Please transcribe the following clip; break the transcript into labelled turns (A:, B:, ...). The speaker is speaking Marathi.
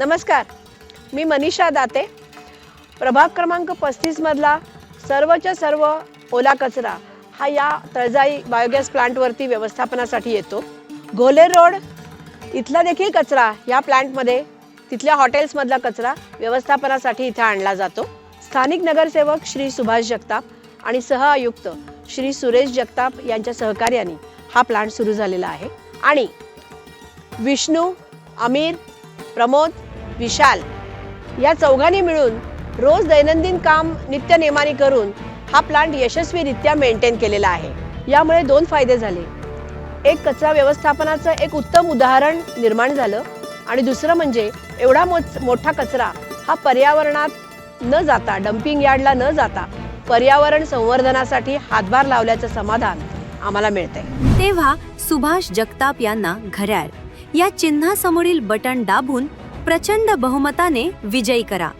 A: नमस्कार. मी मनीषा दाते. प्रभाग क्रमांक पस्तीसमधला सर्वच्या सर्व ओला कचरा हा या तळजाई बायोगॅस प्लांटवरती व्यवस्थापनासाठी येतो. घोले रोड इथला देखील कचरा या प्लांटमध्ये तिथल्या हॉटेल्समधला कचरा व्यवस्थापनासाठी इथे आणला जातो. स्थानिक नगरसेवक श्री सुभाष जगताप आणि सहआयुक्त श्री सुरेश जगताप यांच्या सहकार्याने हा प्लांट सुरू झालेला आहे. आणि विष्णू अमीर प्रमोद विशाल. या चौघांनी मिळून रोज दैनंदिन काम नित्यनेमाने करून हा प्लांट यशस्वीरित्या मेंटेन केलेला आहे. यामुळे दोन फायदे झाले. एक कचरा व्यवस्थापनाचं एक उत्तम उदाहरण निर्माण झालं आणि दुसरं म्हणजे एवढा मोठ मोठा कचरा हा पर्यावरणात न जाता डम्पिंग यार्डला न जाता पर्यावरण संवर्धनासाठी हातभार लावल्याचं समाधान आम्हाला मिळतंय.
B: तेव्हा सुभाष जगताप यांना घड्याळ या चिन्हासमोरील बटन दाबून प्रचंड बहुमताने विजयी करा.